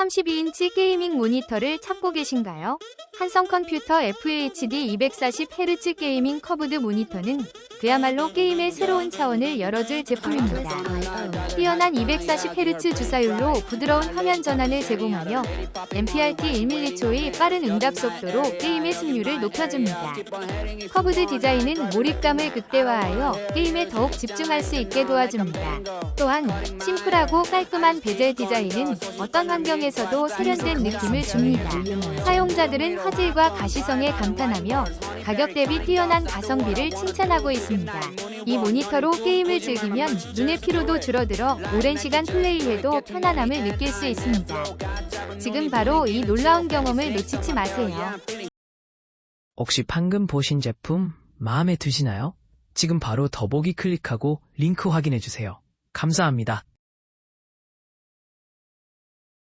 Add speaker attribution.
Speaker 1: 32인치 게이밍 모니터를 찾고 계신가요? 한성 컴퓨터 FHD 240Hz 게이밍 커브드 모니터는 그야말로 게임의 새로운 차원을 열어줄 제품입니다. 뛰어난 240Hz 주사율로 부드러운 화면 전환을 제공하며 MPRT 1mH의 빠른 응답 속도로 게임의 승률을 높여줍니다. 커브드 디자인은 몰입감을 극대화하여 게임에 더욱 집중할 수 있게 도와줍니다. 또한 심플하고 깔끔한 베젤 디자인은 어떤 환경에서도 세련된 느낌을 줍니다. 사용자들은 화질과 가시성에 감탄하며 가격 대비 뛰어난 가성비를 칭찬하고 있습니다. 이 모니터로 게임을 즐기면 눈의 피로도 줄어들어 오랜 시간 플레이해도 편안함을 느낄 수 있습니다. 지금 바로 이 놀라운 경험을 놓치지 마세요.
Speaker 2: 혹시 방금 보신 제품 마음에 드시나요? 지금 바로 더보기 클릭하고 링크 확인해주세요. 감사합니다.